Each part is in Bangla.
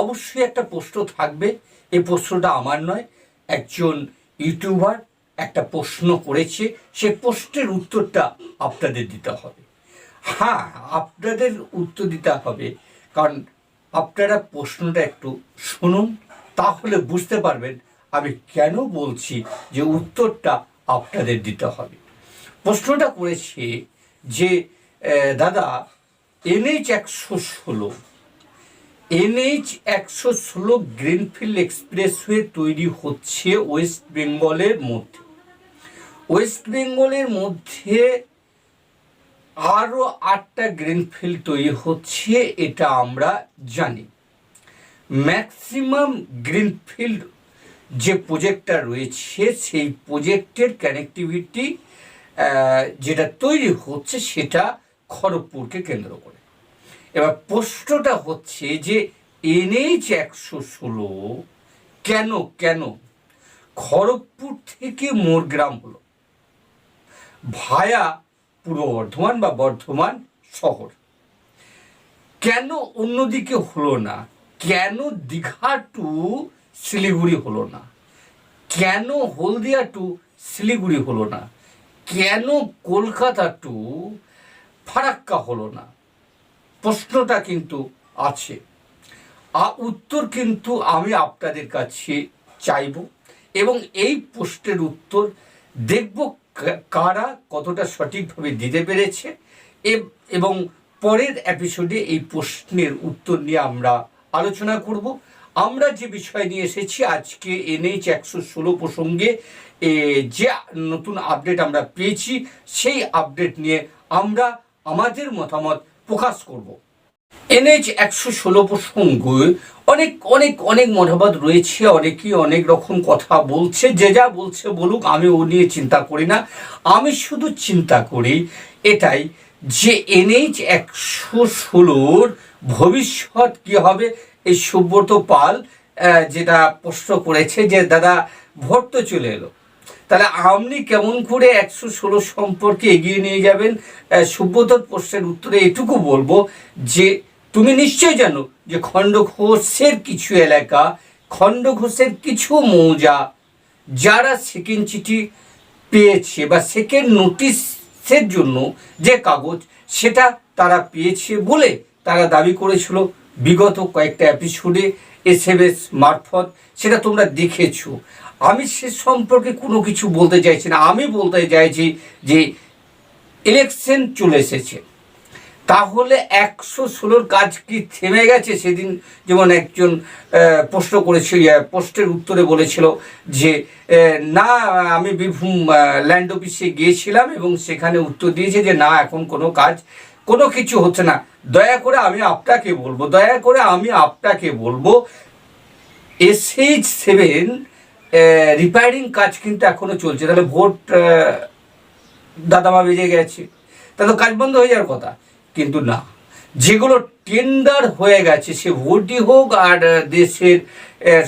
অবশ্যই একটা প্রশ্ন থাকবে। এই প্রশ্নটা আমার নয়, একজন ইউটিউবার একটা প্রশ্ন করেছে, সে প্রশ্নের উত্তরটা আপনাদের দিতে হবে। হ্যাঁ আপনাদের উত্তর দিতে হবে, কারণ আপনারা প্রশ্নটা একটু শুনুন, তাহলে বুঝতে পারবেন আমি কেন বলছি যে উত্তরটা আপনাদের দিতে হবে। প্রশ্নটা করেছে যে দাদা, এনএইচ একশো ষোলো এনএইচ একশো ষোলো গ্রিনফিল্ড এক্সপ্রেসওয়ে তৈরি হচ্ছে ওয়েস্ট বেঙ্গলের মধ্যে। ওয়েস্ট বেঙ্গলের মধ্যে আরও আটটা গ্রিনফিল্ড তৈরি হচ্ছে, এটা আমরা জানি। ম্যাক্সিমাম গ্রিনফিল্ড যে প্রজেক্টটা রয়েছে, সেই প্রজেক্টের কানেক্টিভিটি যেটা তৈরি হচ্ছে সেটা খড়গপুরকে কেন্দ্র করে। এবার প্রশ্নটা হচ্ছে যে এনএইচ একশো ষোলো কেন কেন? খড়গপুর থেকে মোরগ্রাম হলো। ভায়া পূর্ব বর্ধমান বা বর্ধমান শহর। কেন অন্যদিকে হলো না? কেন দীঘা টু শিলিগুড়ি হলো না? কেন হলদিয়া টু শিলিগুড়ি হলো না? কেন কলকাতা টু ফারাক্কা হলো না? প্রশ্নটা কিন্তু আছে। আ, উত্তর কিন্তু আমি আপনাদের কাছে চাইব এবং এই প্রশ্নের উত্তর দেখব কারা কতটা সঠিকভাবে দিতে পেরেছে এব- পরের এপিসোডে এই প্রশ্নের উত্তর নিয়ে আমরা আলোচনা করব। আমরা যে বিষয় নিয়ে এসেছি, আজকে এনএইচ একশো ষোলো প্রসঙ্গে যে নতুন আপডেট আমরা পেয়েছি, সেই আপডেট নিয়ে আমরা আমাদের মতামত প্রকাশ করব। এনএইচ একশো ষোলো প্রসঙ্গে, অনেক অনেক অনেক মতামত রয়েছে অনেকেই অনেক রকম কথা বলছে, যে যা বলছে বলুক, আমি ও নিয়ে চিন্তা করি না। আমি শুধু চিন্তা করি এটাই যে এনএইচ একশো ষোলোর ভবিষ্যৎ কি হবে? এই সুব্রত পাল যেটা প্রশ্ন করেছে যে, দাদা, ভোট তো চলে এলো। তাহলে আপনি কেমন করে একশো ষোলো সম্পর্কে এগিয়ে নিয়ে যাবেন? সুব্রতর প্রশ্নের উত্তরে এটুকু বলব যে, তুমি নিশ্চয় জানো যে খণ্ডঘোষের কিছু এলাকা খণ্ডঘোষের কিছু মৌজা, যারা সেকেন্ড চিঠি পেয়েছে বা সেকেন্ড নোটিশের জন্য যে কাগজ, সেটা তারা পেয়েছে বলে তারা দাবি করেছিল বিগত কয়েকটা এপিসোডে এস এম এস মারফত, সেটা তোমরা দেখেছ। আমি সে সম্পর্কে কোনো কিছু বলতে চাইছি না। আমি বলতে চাইছি যে ইলেকশন চলে এসেছে। তাহলে একশো ষোলোর কাজ কি থেমে গেছে? সেদিন যেমন একজন প্রশ্ন করেছিল প্রশ্নের উত্তরে বলেছিল যে না, আমি বীরভূম ল্যান্ড অফিসে গিয়েছিলাম এবং সেখানে উত্তর দিয়েছে যে, না, এখন কোনো কাজ, কোনো কিছু হচ্ছে না। দয়া করে আমি আপনাকে বলব, দয়া করে আমি আপনাকে বলব, এসএইচ সেভেন রিপেয়ারিং কাজ কিন্তু এখনও চলছে। তাহলে ভোট দাদামা বেজে গেছে। তাহলে কাজ বন্ধ হয়ে যাওয়ার কথা, কিন্তু না। যেগুলো টেন্ডার হয়ে গেছে, সে ভোটই হোক আর দেশের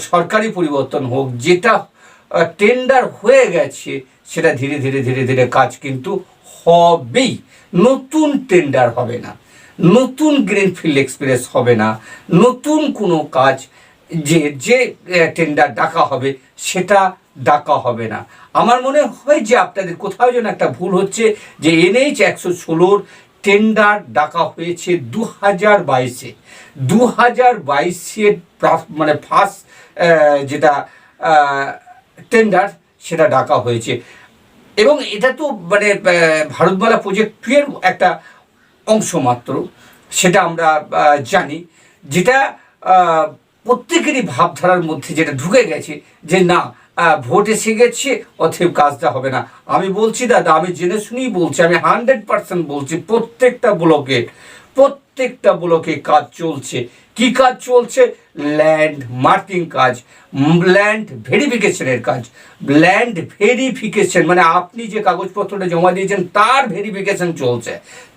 সরকারি পরিবর্তন হোক, যেটা টেন্ডার হয়ে গেছে, সেটা ধীরে ধীরে ধীরে ধীরে কাজ কিন্তু হবেই। নতুন টেন্ডার হবে না। নতুন গ্রিনফিল্ড এক্সপ্রেস হবে না। নতুন কোনো কাজ যে যে টেন্ডার ডাকা হবে, সেটা ডাকা হবে না। আমার মনে হয় যে আপনাদের কোথাও যেন একটা ভুল হচ্ছে যে এনএইচ একশো ষোলোর টেন্ডার ডাকা হয়েছে দু হাজার বাইশে। দু হাজার বাইশের মানে ফার্স্ট যেটা টেন্ডার সেটা ডাকা হয়েছে। এবং এটা তো মানে ভারতমালা প্রজেক্ট টু এর একটা অংশ মাত্র, সেটা আমরা জানি। যেটা প্রত্যেকেরই ভাবধারার মধ্যে যেটা ঢুকে গেছে যে না ভোট এসে গেছে অথব কাজটা হবে না। আমি বলছি, দাদা, আমি জেনে শুনেই বলছি, আমি হান্ড্রেড পার্সেন্ট বলছি, প্রত্যেকটা ব্লকে প্রত্যেকটা ব্লকে কাজ চলছে। কি কাজ চলছে? ল্যান্ড মার্কিং কাজ, ল্যান্ড ভেরিফিকেশনের কাজ, ল্যান্ড ভেরিফিকেশন মানে আপনি যে কাগজপত্রটা জমা দিয়েছেন, তার ভেরিফিকেশন চলছে।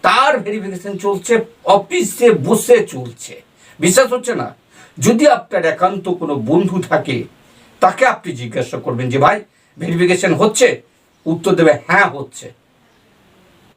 তার ভেরিফিকেশন চলছে, অফিসে বসে চলছে। বিশ্বাস হচ্ছে না? যদি আপনার একান্ত কোনো বন্ধু থাকে, তাকে আপনি জিজ্ঞাসা করবেন যে, ভাই ভেরিফিকেশন হচ্ছে? উত্তর দেবে হ্যাঁ হচ্ছে।